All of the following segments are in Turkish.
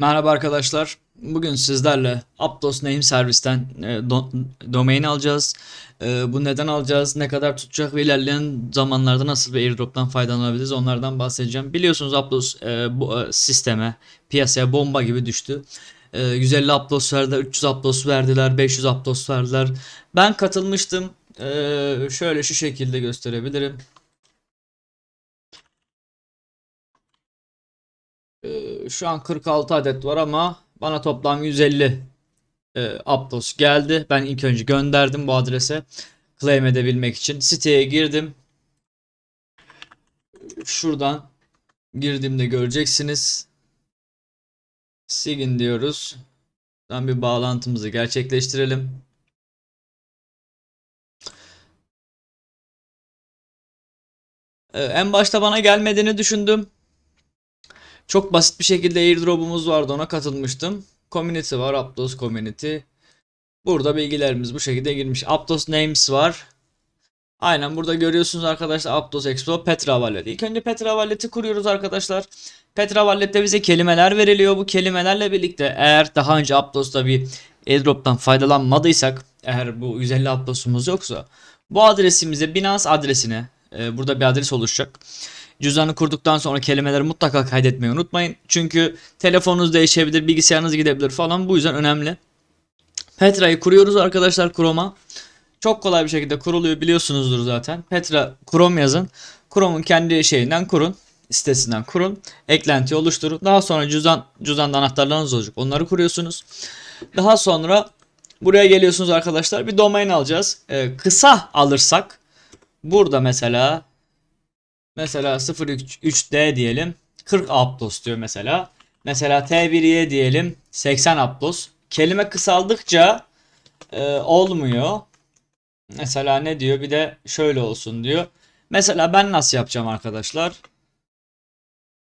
Merhaba arkadaşlar. Bugün sizlerle Aptos Name Service'ten e, do- domain alacağız. E, bu neden alacağız, ne kadar tutacak ve ilerleyen zamanlarda nasıl bir airdrop'tan faydalanabiliriz onlardan bahsedeceğim. Biliyorsunuz Aptos e, bu e, sisteme, piyasaya bomba gibi düştü. E, 150 Aptos verdiler, 300 Aptos verdiler, 500 Aptos verdiler. Ben katılmıştım. E, şöyle şu şekilde gösterebilirim. Ee, şu an 46 adet var ama bana toplam 150 e, Aptos geldi. Ben ilk önce gönderdim bu adrese claim edebilmek için. Siteye girdim. Şuradan girdiğimde göreceksiniz. Sigin diyoruz. Buradan bir bağlantımızı gerçekleştirelim. Ee, en başta bana gelmediğini düşündüm. Çok basit bir şekilde airdrop'umuz vardı ona katılmıştım. Community var Aptos Community. Burada bilgilerimiz bu şekilde girmiş. Aptos Names var. Aynen burada görüyorsunuz arkadaşlar Aptos Expo Petra Wallet. İlk önce Petra Wallet'i kuruyoruz arkadaşlar. Petra Wallet'te bize kelimeler veriliyor. Bu kelimelerle birlikte eğer daha önce Aptos'ta bir airdrop'tan faydalanmadıysak eğer bu 150 Aptos'umuz yoksa bu adresimize Binance adresine e, burada bir adres oluşacak. Cüzdanı kurduktan sonra kelimeleri mutlaka kaydetmeyi unutmayın. Çünkü telefonunuz değişebilir, bilgisayarınız gidebilir falan. Bu yüzden önemli. Petra'yı kuruyoruz arkadaşlar Chrome'a. Çok kolay bir şekilde kuruluyor biliyorsunuzdur zaten. Petra Chrome yazın. Chrome'un kendi şeyinden kurun. sitesinden kurun. Eklenti oluşturun. Daha sonra cüzdan cüzdanda anahtarlarınız olacak. Onları kuruyorsunuz. Daha sonra buraya geliyorsunuz arkadaşlar. Bir domain alacağız. Ee, kısa alırsak burada mesela Mesela 03D diyelim. 40 aptos diyor mesela. Mesela T1'ye diyelim 80 aptos. Kelime kısaldıkça e, olmuyor. Mesela ne diyor? Bir de şöyle olsun diyor. Mesela ben nasıl yapacağım arkadaşlar?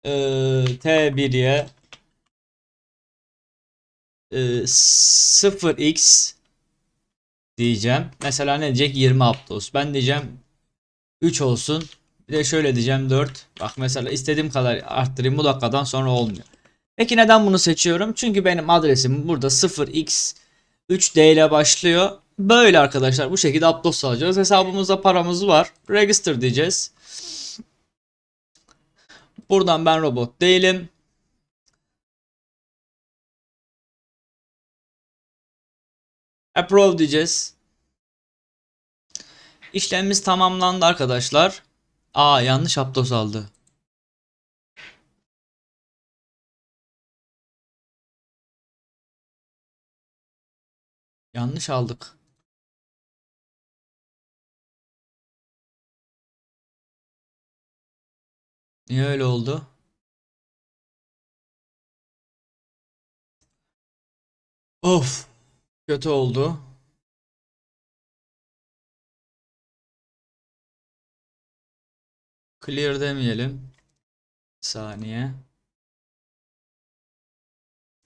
E, T1'ye e, 0x diyeceğim. Mesela ne diyecek? 20 aptos. Ben diyeceğim 3 olsun. Bir de şöyle diyeceğim 4. Bak mesela istediğim kadar arttırayım bu dakikadan sonra olmuyor. Peki neden bunu seçiyorum? Çünkü benim adresim burada 0x 3D ile başlıyor. Böyle arkadaşlar bu şekilde Aptos alacağız. Hesabımızda paramız var. Register diyeceğiz. Buradan ben robot değilim. Approve diyeceğiz. İşlemimiz tamamlandı arkadaşlar. Aa yanlış Aptos aldı. Yanlış aldık. Niye öyle oldu? Of. Kötü oldu. Clear demeyelim. Bir saniye.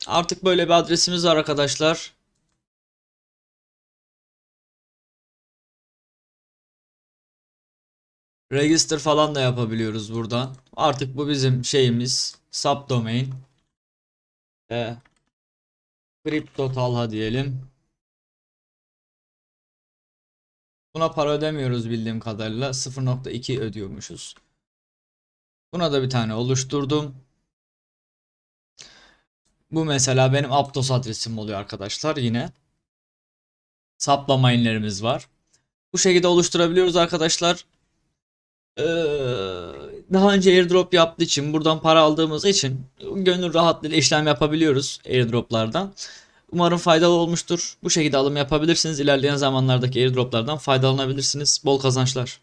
Artık böyle bir adresimiz var arkadaşlar. Register falan da yapabiliyoruz buradan. Artık bu bizim şeyimiz. Subdomain. E, Crypto Talha diyelim. Buna para ödemiyoruz bildiğim kadarıyla. 0.2 ödüyormuşuz. Buna da bir tane oluşturdum. Bu mesela benim Aptos adresim oluyor arkadaşlar yine. Saplamainlerimiz var. Bu şekilde oluşturabiliyoruz arkadaşlar. Ee, daha önce airdrop yaptığı için buradan para aldığımız için gönül rahatlığıyla işlem yapabiliyoruz airdroplardan. Umarım faydalı olmuştur. Bu şekilde alım yapabilirsiniz. İlerleyen zamanlardaki airdroplardan faydalanabilirsiniz. Bol kazançlar.